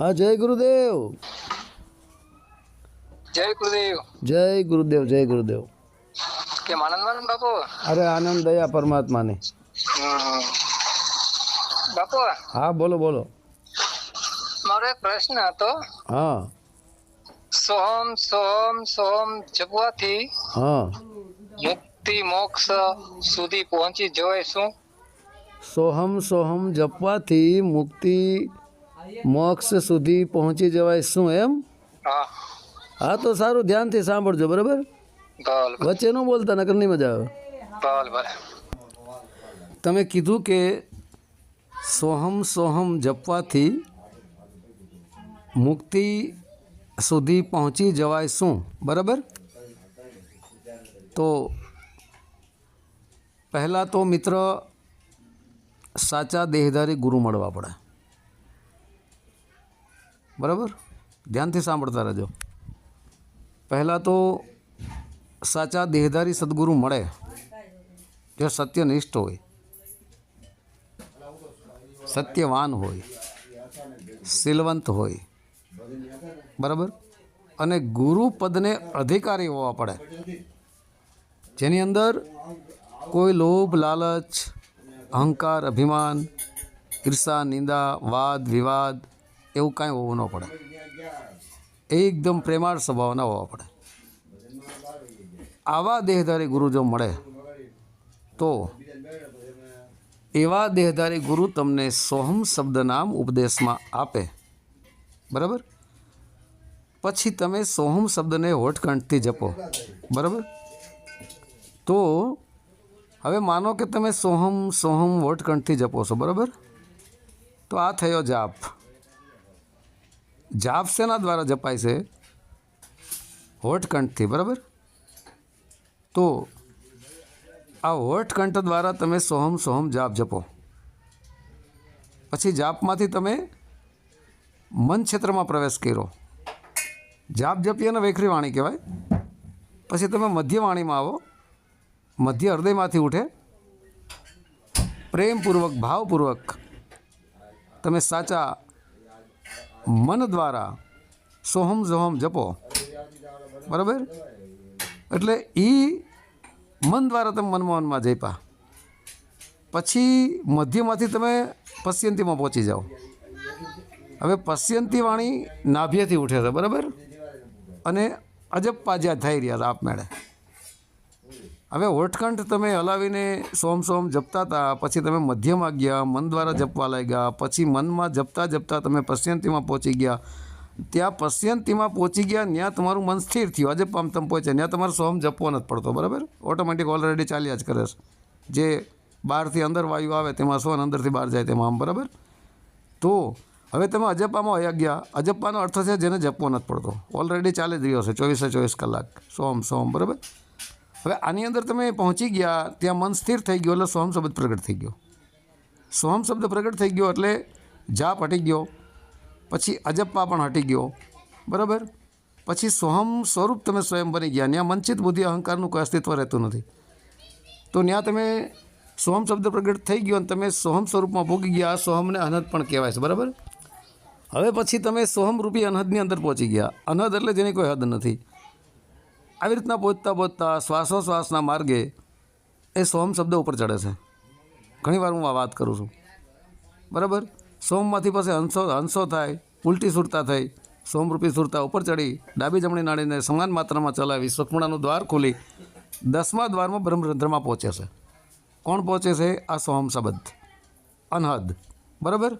હા જય ગુરુદેવ જય ગુરુદેવ જય ગુરુદેવ જય ગુરુદેવ કેમ આનંદમાં બાપુ અરે આનંદ દયા પરમાત્માની હમ. બાપુ હા બોલો બોલો મારો એક પ્રશ્ન હતો હા સોમ સોમ સોમ જપવાથી હા મુક્તિ મોક્ષ સુધી પહોંચી જવાય શું સોહમ સોહમ જપવાથી મુક્તિ મોક્ષ સુધી પહોંચી જવાય શું એમ? હા. હા તો સારું ધ્યાનથી સાંભળજો બરાબર? ભલ વચ્ચે ન બોલતા નકર નહીં મજા આવે. ભલ ભલે તમે કીધું કે સોહમ સોહમ જપવાથી મુક્તિ સુધી પહોંચી જવાય શું? બરાબર? તો પહેલાં તો મિત્ર સાચા દેહધારી ગુરુ મળવા પડે. બરાબર? ધ્યાનથી સાંભળતા રહેજો. પહેલાં તો સાચા દેહધારી સદગુરુ મળે, જે સત્યનિષ્ઠ હોય, સત્યવાન હોય, શીલવંત હોય, બરાબર? અને ગુરુ પદને અધિકારી હોવા પડે. જેની અંદર કોઈ લોભ, લાલચ, અહંકાર, અભિમાન, ઈર્ષા, નિંદા, વાદ, વિવાદ એવું કાંઈ હોવું ન પડે. એકદમ પ્રેમાળ સ્વભાવના હોવા પડે. આવા દેહધારી ગુરુ જો મળે, તો એવા દેહધારી ગુરુ તમને સોહમ શબ્દ નામ ઉપદેશમાં આપે. બરાબર? પછી તમે સોહમ શબ્દને હોઠકંઠથી જપો. બરાબર? તો હવે માનો કે તમે સોહમ સોહમ, હોઠકંઠથી જપો છો. બરાબર? તો આ થયો જાપ. જાપ શેના દ્વારા જપાય છે. હોઠકંઠથી, બરાબર? તો આ હોઠકંઠ દ્વારા તમે સોહમ સોહમ જાપ જપો. પછી જાપમાંથી તમે મન ક્ષેત્રમાં પ્રવેશ કર્યો. જાપ જપીએ અને વેખરી વાણી કહેવાય. પછી તમે મધ્ય વાણીમાં આવો. મધ્ય હૃદયમાંથી ઉઠે. પ્રેમપૂર્વક, ભાવપૂર્વક તમે સાચા મન દ્વારા સોહમ સોહમ જપો. બરાબર? એટલે એ મન દ્વારા તમે મનમોહનમાં મનમાં જઈપા પછી મધ્યમાંથી તમે પશ્યંતીમાં પહોંચી જાઓ. હવે પશ્યંતી વાણી નાભ્યથી ઉઠે છે, બરાબર? અને અજબ પાજ્યા થઈ રહ્યા હતા આપમેળે. હવે હોઠકંઠ તમે હલાવીને સોમ સોમ જપતા હતા પછી તમે મધ્યમાં ગયા, મન દ્વારા જપવા લાગ્યા, પછી મનમાં જપતા જપતા તમે પશ્યંતીમાં પહોંચી ગયા. ત્યાં પશ્યંતીમાં પહોંચી ગયા ત્યાં તમારું મન સ્થિર થયું. આજે પામ તમે પહોંચ્યા. ત્યાં તમારે સોમ જપવો નથી પડતો, બરાબર? ઓટોમેટિક ઓલરેડી ચાલ્યા જ કરે જે બહારથી અંદર વાયુ આવે, તેમાં સોન અંદરથી બહાર જાય તેમાં આમ, બરાબર? તો હવે તમે અજપ્પામાં વયા ગયા. અજપ્પાનો અર્થ છે જેને જપવો નથી પડતો. ઓલરેડી ચાલી જ રહ્યો છે, ચોવીસે ચોવીસ કલાક. સોમ સોમ, બરાબર? હવે આની અંદર તમે પહોંચી ગયા, ત્યાં મન સ્થિર થઈ ગયો એટલે સોમ શબ્દ પ્રગટ થઈ ગયો. સોમ શબ્દ પ્રગટ થઈ ગયો એટલે જાપ હટી ગયો, પછી અજપ્પા પણ હટી ગયો. બરાબર? પછી સોહમ સ્વરૂપ તમે સ્વયં બની ગયા ત્યાં મંચિત બુદ્ધિ અહંકારનું કોઈ અસ્તિત્વ રહેતું નથી. તો ત્યાં તમે સોહમ શબ્દ પ્રગટ થઈ ગયો અને તમે સોહમ સ્વરૂપમાં ભોગી ગયા સોહમને અનહદ પણ કહેવાય છે, બરાબર? હવે પછી તમે સોહમ રૂપી અનહદની અંદર પહોંચી ગયા. અનહદ એટલે જેની કોઈ હદ નથી. આવી રીતના પહોંચતા પહોંચતા શ્વાસોશ્વાસના માર્ગે એ સોમ શબ્દ ઉપર ચડે છે. ઘણીવાર હું આ વાત કરું છું. બરાબર? સોમમાંથી પછી હંસો હંસો થાય, ઉલટી સુરતા થઈ, સોમરૂપી સુરતા ઉપર ચડી, ડાબી જમણી નાળીને સમાન માત્રામાં ચલાવી સુખમણાનું દ્વાર ખોલી, દસમા દ્વારમાં બ્રહ્મરંધ્રમાં પહોંચે છે. કોણ પહોંચે છે? આ સોમ શબ્દ. અનહદ. બરાબર?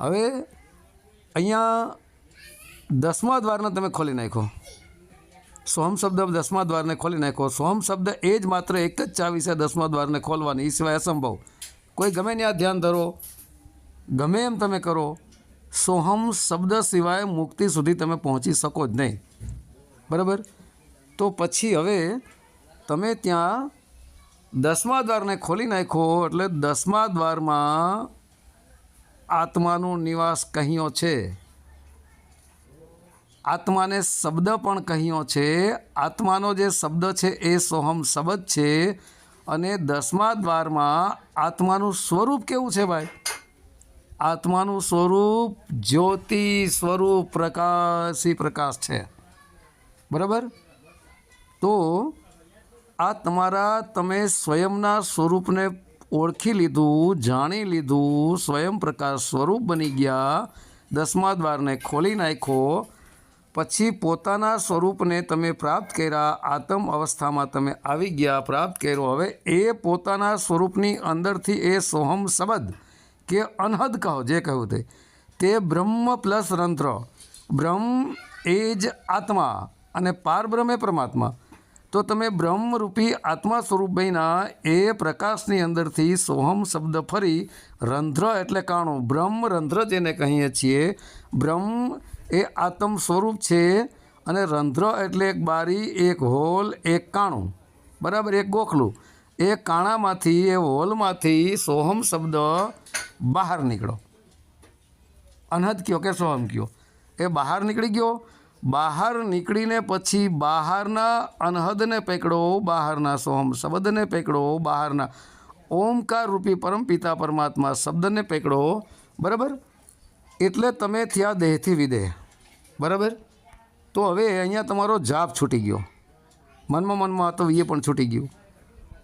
હવે અહીંયા દસમા દ્વારને તમે ખોલી નાખો સોહમ શબ્દ દસમા દ્વારને ખોલી નાખો સોહમ શબ્દ એ જ માત્ર એક જ ચાવી છે દસમા દ્વારને ખોલવાની. એ સિવાય અસંભવ. કોઈ ગમે ત્યાં ધ્યાન ધરો. ગમે એમ તમે કરો, સોહમ શબ્દ સિવાય મુક્તિ સુધી તમે પહોંચી શકો જ નહીં. બરાબર? તો પછી હવે તમે ત્યાં દસમા દ્વારને ખોલી નાખો એટલે દસમા દ્વારમાં આત્માનું નિવાસ કહ્યો છે. આત્માને શબ્દ પણ કહ્યો છે. આત્માનો જે શબ્દ છે એ સોહમ શબ્દ છે અને દસમા દ્વારમાં આત્માનું સ્વરૂપ કેવું છે ભાઈ? આત્માનું સ્વરૂપ જ્યોતિ સ્વરૂપ પ્રકાશી પ્રકાશ છે. બરાબર? તો આ તમારા તમે સ્વયંના સ્વરૂપને ઓળખી લીધું, જાણી લીધું સ્વયં પ્રકાશ સ્વરૂપ બની ગયા. દસમા દ્વારને ખોલી નાખ્યો. પછી પોતાના સ્વરૂપને તમે પ્રાપ્ત કર્યા, આત્મ અવસ્થામાં તમે આવી ગયા, પ્રાપ્ત કર્યો. હવે એ પોતાના સ્વરૂપની અંદરથી એ સોહમ શબ્દ કે અનહદ કહો, જે કહ્યું તે તે બ્રહ્મ પ્લસ રંધ્ર બ્રહ્મ એ જ આત્મા અને પારબ્રહ્મ એ પરમાત્મા. તો તમે બ્રહ્મરૂપી આત્મા સ્વરૂપ બન્યા, એ પ્રકાશની અંદરથી સોહમ શબ્દ ફરી રંધ્ર એટલે કાણું. બ્રહ્મ રંધ્ર જેને કહીએ છીએ, બ્રહ્મ એ આત્મ સ્વરૂપ છે અને રંધ્ર એટલે એક બારી, એક હોલ, એક કાણું. બરાબર? એક ગોખલું. એ કાણામાંથી, એ હોલમાંથી સોહમ શબ્દ બહાર નીકળો. અનહદ કયો કે સોહમ કયો? એ બહાર નીકળી ગયો. બહાર નીકળીને પછી બહારના અનહદને પકડો, બહારના સોહમ શબ્દને પકડો, બહારના ઓમકાર રૂપી પરમપિતા પરમાત્મા શબ્દને પકડો. બરાબર? એટલે તમે થયા દેહથી વિદેહ. બરાબર? તો હવે અહીંયા તમારો જાપ છૂટી ગયો. મનમાં મનમાં હતો એ પણ છૂટી ગયું.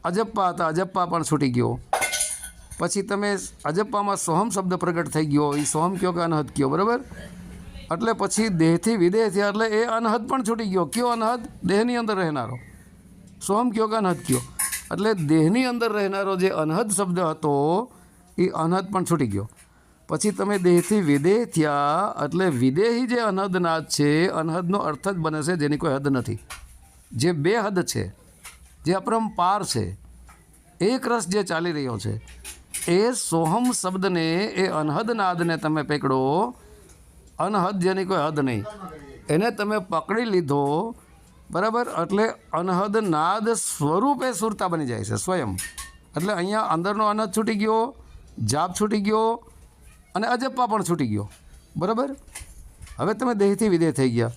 અજપ્પા હતા, અજપ્પા પણ છૂટી ગયો. પછી તમે અજપ્પામાં સોહમ શબ્દ પ્રગટ થઈ ગયો એ સોહમ કયો કે અનહદ કયો, બરાબર? એટલે પછી દેહથી વિદેહ થયા એટલે એ અનહદ પણ છૂટી ગયો. કયો અનહદ? દેહની અંદર રહેનારો. સોહમ કયો કે અનહદ કયો? એટલે દેહની અંદર રહેનારો જે અનહદ શબ્દ હતો એ અનહદ પણ છૂટી ગયો. પછી તમે દેહથી વિદેહ થયા, એટલે વિદેહી જે અનહદનાદ છે, અનહદનો અર્થ જ બને છે જેની કોઈ હદ નથી. જે બે હદ છે, જે અપરંપાર છે, એક રસ જે ચાલી રહ્યો છે, એ સોહમ શબ્દને, એ અનહદનાદને તમે પકડો, અનહદ જેની કોઈ હદ નહીં. એને તમે પકડી લીધો, બરાબર? એટલે અનહદ નાદ સ્વરૂપે સુરતા બની જાય છે, સ્વયં. એટલે અહીંયા અંદરનો અનહદ છૂટી ગયો, જાપ છૂટી ગયો અને અજપ્પા પણ છૂટી ગયો. બરાબર? હવે તમે દેહથી વિદેહ થઈ ગયા.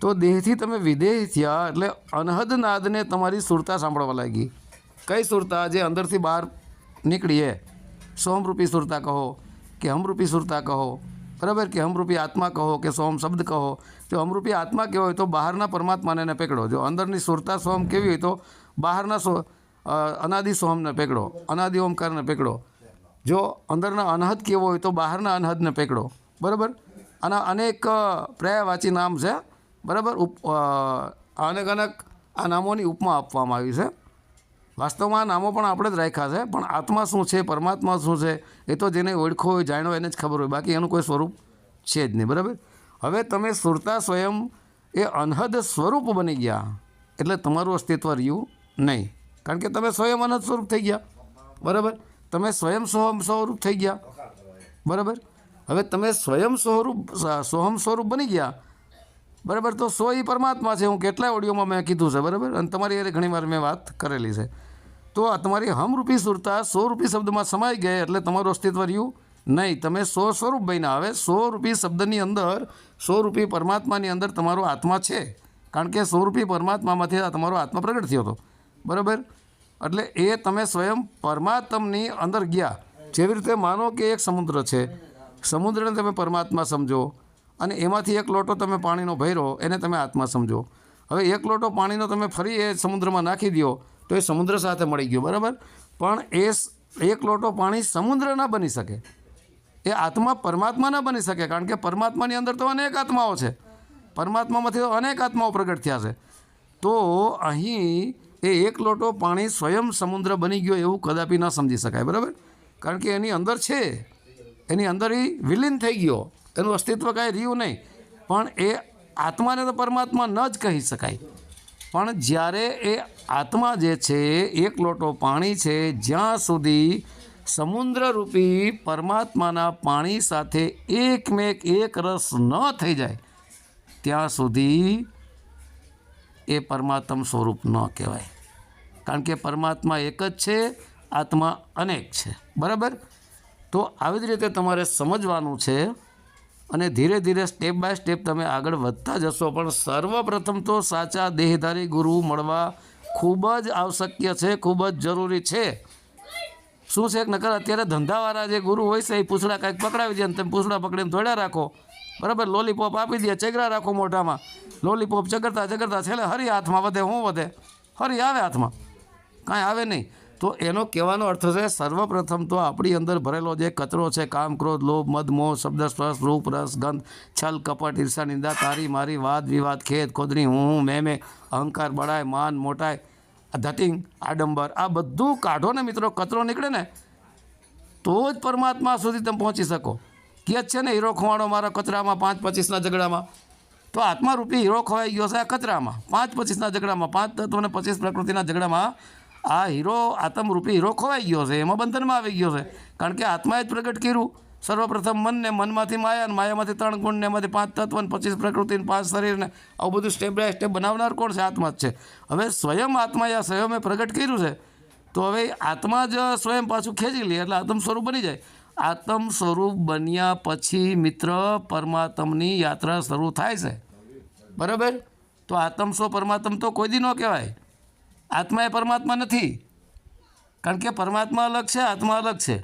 તો દેહથી તમે વિદેહ થયા એટલે અનહદ નાદને તમારી સુરતા સાંભળવા લાગી. કઈ સુરતા? જે અંદરથી બહાર નીકળીએ સોમરૂપી સુરતા કહો કે હમરૂપી સુરતા કહો. બરાબર? કે હમરૂપી આત્મા કહો કે સોમ શબ્દ કહો. જો હમરૂપી આત્મા કેવો હોય તો બહારના પરમાત્માને એને પકડો. જો અંદરની સુરતા સોમ કેવી હોય તો બહારના સો અનાદિ સોમને પકડો. અનાદિ ઓમકારને પકડો. જો અંદરના અનહદ કેવો હોય તો બહારના અનહદને પકડો. બરાબર? આના અનેક પ્રયાવાચી નામ છે. બરાબર? ઉપ અનેક અનેક આ નામોની ઉપમા આપવામાં આવી છે. વાસ્તવમાં આ નામો પણ આપણે જ રાખ્યા છે, પણ આત્મા શું છે, પરમાત્મા શું છે, એ તો જેને ઓળખો હોય, જાણ્યો એને જ ખબર હોય. બાકી એનું કોઈ સ્વરૂપ છે જ નહીં, બરાબર? હવે તમે સુરતા સ્વયં એ અનહદ સ્વરૂપ બની ગયા, એટલે તમારું અસ્તિત્વ રહ્યું નહીં. કારણ કે તમે સ્વયં અનહદ સ્વરૂપ થઈ ગયા. બરાબર? તમે સ્વયં સોહમ સ્વરૂપ થઈ ગયા. બરાબર? હવે તમે સ્વયં સ્વરૂપ સોહમ સ્વરૂપ બની ગયા. બરાબર? તો સો એ પરમાત્મા છે. હું કેટલાય ઓડિયોમાં મેં કીધું છે, બરાબર? અને તમારી હારે ઘણીવાર મેં વાત કરેલી છે. તો આ તમારી હમરૂપી સુરતા સો રૂપી શબ્દમાં સમાઈ ગઈ એટલે તમારું અસ્તિત્વ રહ્યું નહીં. તમે સો સ્વરૂપ બન્યા. હવે સો રૂપી શબ્દની અંદર સો રૂપી પરમાત્માની અંદર તમારો આત્મા છે. કારણ કે સો રૂપી પરમાત્મામાંથી તમારો આત્મા પ્રગટ થયો હતો. બરાબર? એટલે એ તમે સ્વયં પરમાત્મની અંદર ગયા. જેવી રીતે માનો કે એક સમુદ્ર છે. સમુદ્રને તમે પરમાત્મા સમજો અને એમાંથી એક લોટો તમે પાણીનો ભર્યો, એને તમે આત્મા સમજો. હવે એક લોટો પાણીનો તમે ફરી એ સમુદ્રમાં નાખી દો તો એ સમુદ્ર સાથે મળી ગયો, બરાબર? પણ એ એક લોટો પાણી સમુદ્ર ના બની શકે. એ આત્મા પરમાત્મા ના બની શકે, કારણ કે પરમાત્માની અંદર તો અનેક આત્માઓ છે. પરમાત્મામાંથી તો અનેક આત્માઓ પ્રગટ થયા છે. તો અહીં એ એક લોટો પાણી સ્વયં સમુદ્ર બની ગયો એવું કદાપી ન સમજી શકાય, બરાબર? કારણ કે એની અંદર છે, એની અંદર એ વિલીન થઈ ગયો, એનું અસ્તિત્વ કાંઈ રહ્યું નહીં. પણ એ આત્માને તો પરમાત્મા ન જ કહી શકાય. પણ જ્યારે એ આત્મા જે છે, એક લોટો પાણી છે, જ્યાં સુધી સમુદ્રરૂપી પરમાત્માના પાણી સાથે એકમેક એક રસ ન થઈ જાય, ત્યાં સુધી એ પરમાત્મ સ્વરૂપ ન કહેવાય. કારણ કે પરમાત્મા એક જ છે, આત્મા અનેક છે. બરાબર? તો આવી જ રીતે તમારે સમજવાનું છે અને ધીરે ધીરે સ્ટેપ બાય સ્ટેપ તમે આગળ વધતા જશો. પણ સર્વપ્રથમ તો સાચા દેહધારી ગુરુ મળવા ખૂબ જ આવશ્યક છે, ખૂબ જ જરૂરી છે. શું છે નકર? અત્યારે ધંધાવાળા જે ગુરુ હોય છે, એ પૂછડા કાંઈક પકડાવી દે તમે પૂછડા પકડીને ધોડ્યા રાખો. બરાબર? લોલીપોપ આપી દે, ચગરા રાખો મોઢામાં. લોલીપોપ ચગરતા ચગરતા છેલ્લે હરી હાથમાં વધે, હું વધે. હરી આવે હાથમાં. કાંઈ આવે નહીં. તો એનો કહેવાનો અર્થ છે, સર્વપ્રથમ તો આપણી અંદર ભરેલો જે કચરો છે, કામ, ક્રોધ, લોભ, મદ, મોહ, શબ્દ, સ્પર્શ, રૂપ, રસ, ગંધ, છલ, કપટ, ઈર્ષા, નિંદા, તારી, મારી, વાદ, વિવાદ ખેત ખોદણી, હું હું, મેં મેં, અહંકાર બળાય માન મોટાય ધટિંગ આડંબર, આ બધું કાઢો ને મિત્રો, કચરો નીકળે ને, તો જ પરમાત્મા સુધી તમે પહોંચી શકો. કે છે ને, હીરો ખોવાણો મારા કચરામાં પાંચ પચીસના ઝઘડામાં. તો આત્મારૂપી હીરો ખોવાઈ ગયો છે આ કચરામાં, પાંચ પચીસના ઝઘડામાં, પાંચ તત્વ અને પચીસ પ્રકૃતિના ઝઘડામાં આ હીરો, આત્મરૂપી હીરો ખોવાઈ ગયો છે, એમાં બંધનમાં આવી ગયો છે. કારણ કે આત્માએ જ પ્રગટ કર્યું. સર્વપ્રથમ મનને મનમાંથી માયા અને માયામાંથી ત્રણ ગુણ ને એમાંથી પાંચ તત્વ અને પચીસ પ્રકૃતિને પાંચ શરીરને આવું બધું સ્ટેપ બાય સ્ટેપ બનાવનાર કોણ છે? આત્મા જ છે. હવે સ્વયં આત્માએ આ સ્વયંએ પ્રગટ કર્યું છે, તો હવે આત્મા જ સ્વયં પાછું ખેંચી લે એટલે આત્મ સ્વરૂપ બની જાય. આત્મ સ્વરૂપ બન્યા પછી મિત્ર પરમાત્મની યાત્રા શરૂ થાય છે. બરાબર? તો આત્મ સ્વ પરમાત્મ તો કોઈ દી ન કહેવાય. આત્મા એ પરમાત્મા નથી. કારણ કે પરમાત્મા અલગ છે, આત્મા અલગ છે.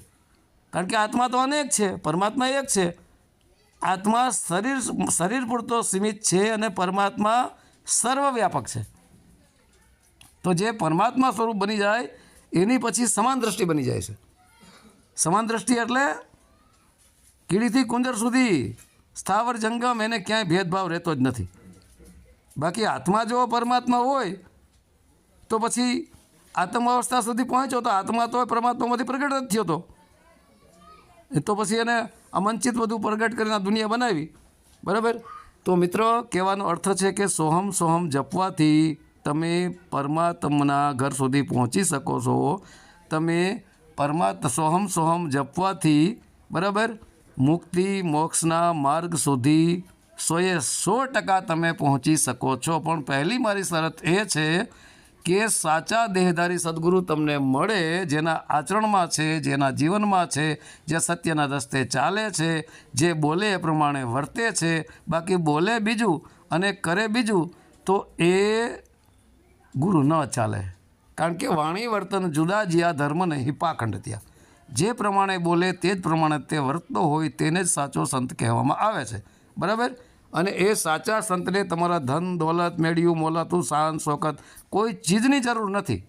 કારણ કે આત્મા તો અનેક છે, પરમાત્મા એક છે. આત્મા શરીર શરીર પૂરતો સીમિત છે અને પરમાત્મા સર્વવ્યાપક છે. તો જે પરમાત્મા સ્વરૂપ બની જાય, એની પછી સમાન દ્રષ્ટિ બની જાય છે. સમાન દ્રષ્ટિ એટલે કીડીથી કુંજર સુધી સ્થાવર જંગમ, એને ક્યાંય ભેદભાવ રહેતો જ નથી. બાકી આત્મા જો પરમાત્મા હોય તો પછી આત્મ અવસ્થા સુધી પહોંચ્યો તો આત્મા તો પરમાત્મામાંથી પ્રગટ જ થયો હતો તો પછી એને અમંચિત બધું પ્રગટ કરીને આ દુનિયા બનાવી. બરાબર? તો મિત્રો, કહેવાનો અર્થ છે કે સોહમ સોહમ જપવાથી તમે પરમાત્માના ઘર સુધી પહોંચી શકો છો. તમે પરમાત્ સોહમ સોહમ જપવાથી, બરાબર? મુક્તિ, મોક્ષના માર્ગ સુધી સોએ સો ટકા તમે પહોંચી શકો છો. પણ પહેલી મારી શરત એ છે કે સાચા દેહધારી સદગુરુ તમને મળે, જેના આચરણમાં છે, જેના જીવનમાં છે, જે સત્યના રસ્તે ચાલે છે, જે બોલે એ પ્રમાણે વર્તે છે, બાકી બોલે બીજું અને કરે બીજું તો એ ગુરુ ન ચાલે. કારણ કે વાણી વર્તન જુદા જ્યાં ધર્મ હિપાખંડ પાખંડ ત્યાં જે પ્રમાણે બોલે તે જ પ્રમાણે તે વર્તતો હોય તેને જ સાચો સંત કહેવામાં આવે છે. બરાબર? અને એ સાચા સંતને તમારા ધન, દોલત, મેળ્યું, મોલાતું સાન શોકત કોઈ ચીજની જરૂર નથી.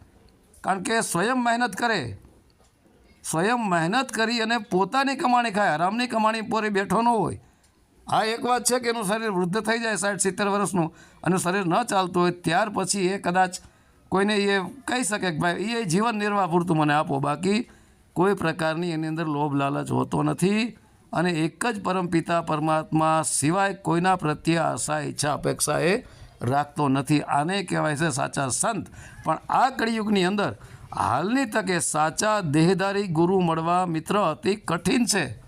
કારણ કે સ્વયં મહેનત કરે. સ્વયં મહેનત કરી અને પોતાની કમાણી ખાય આરામની કમાણી પર બેઠો ન હોય. આ એક વાત છે કે એનું શરીર વૃદ્ધ થઈ જાય સાઠ, સિત્તેર વર્ષનું અને શરીર ન ચાલતું હોય ત્યાર પછી એ કદાચ કોઈને એ કહી શકે કે ભાઈ એ જીવન નિર્વાહ પૂરતું મને આપો. બાકી કોઈ પ્રકારની એની અંદર લોભ લાલચ હોતો નથી. અને એક જ પરમપિતા પરમાત્મા સિવાય કોઈના પ્રત્યે આશા ઈચ્છા અપેક્ષા એ રાખતો નથી. આને કહેવાય છે સાચા સંત. પણ આ કળિયુગની અંદર હાલની તકે સાચા દેહધારી ગુરુ મળવા મિત્ર અતિ કઠિન છે.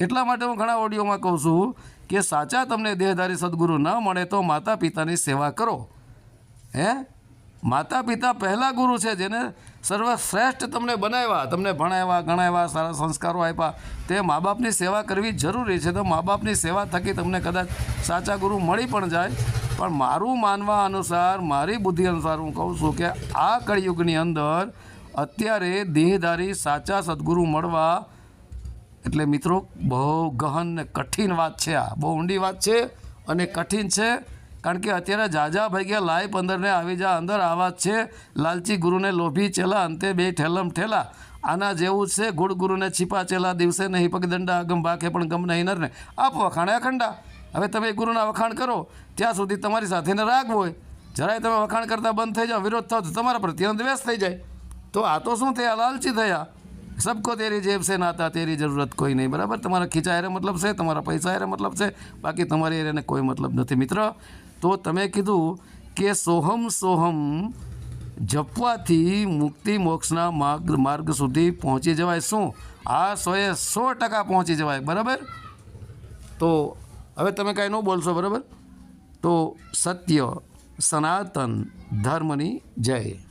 એટલા માટે હું ઘણા ઓડિયોમાં કહું છું કે સાચા તમને દેહધારી સદગુરુ ન મળે તો માતા પિતાની સેવા કરો. હે? માતા પિતા પહેલા ગુરુ છે જેને સર્વશ્રેષ્ઠ તમને બનાવ્યા, તમને ભણાવ્યા, ગણાવ્યા, સારા સંસ્કારો આપ્યા, તે મા બાપની સેવા કરવી જરૂરી છે. તો મા બાપની સેવા થકી તમને કદાચ સાચા ગુરુ મળી પણ જાય. પણ મારું માનવા અનુસાર, મારી બુદ્ધિ અનુસાર હું કહું છું કે આ કળિયુગની અંદર અત્યારે દેહધારી સાચા સદગુરુ મળવા, એટલે મિત્રો બહુ ગહન ને કઠિન વાત છે આ. બહુ ઊંડી વાત છે અને કઠિન છે. કારણ કે અત્યારે જાજા ભાગ્યા લાય પંદરને આવી જા, અંદર આવા છે. લાલચી ગુરુને લોભી ચેલા, અંતે બે ઠેલમ ઠેલા. આના જેવું છે ગુડ ગુરુને છીપા ચેલા દિવસે નહીં, પગદંડા અગમ બાકે પણ ગમ નહીં નરને. આપ વખાણે અખંડા હવે તમે ગુરુના વખાણ કરો. ત્યાં સુધી તમારી સાથેને રાગ હોય. જરાય તમે વખાણ કરતાં બંધ થઈ જાઓ, વિરોધ થાવ તમારા પ્રત્યે દ્વેષ થઈ જાય. તો આ તો શું થયા? લાલચી થયા. સબકો તેરી જેબ છે નાતા, તેરી જરૂરત કોઈ નહીં. બરાબર? તમારા ખીચા એરે મતલબ છે, તમારા પૈસા એરે મતલબ છે. બાકી તમારી એને કોઈ મતલબ નથી. મિત્ર તો તમે કીધું કે સોહમ સોહમ જપવાથી મુક્તિ મોક્ષના માર્ગ માર્ગ સુધી પહોંચી જવાય. શું? આ સોએ સો ટકા પહોંચી જવાય. બરાબર? તો હવે તમે કાંઈ ન બોલશો, બરાબર? તો સત્ય, સનાતન ધર્મની જય.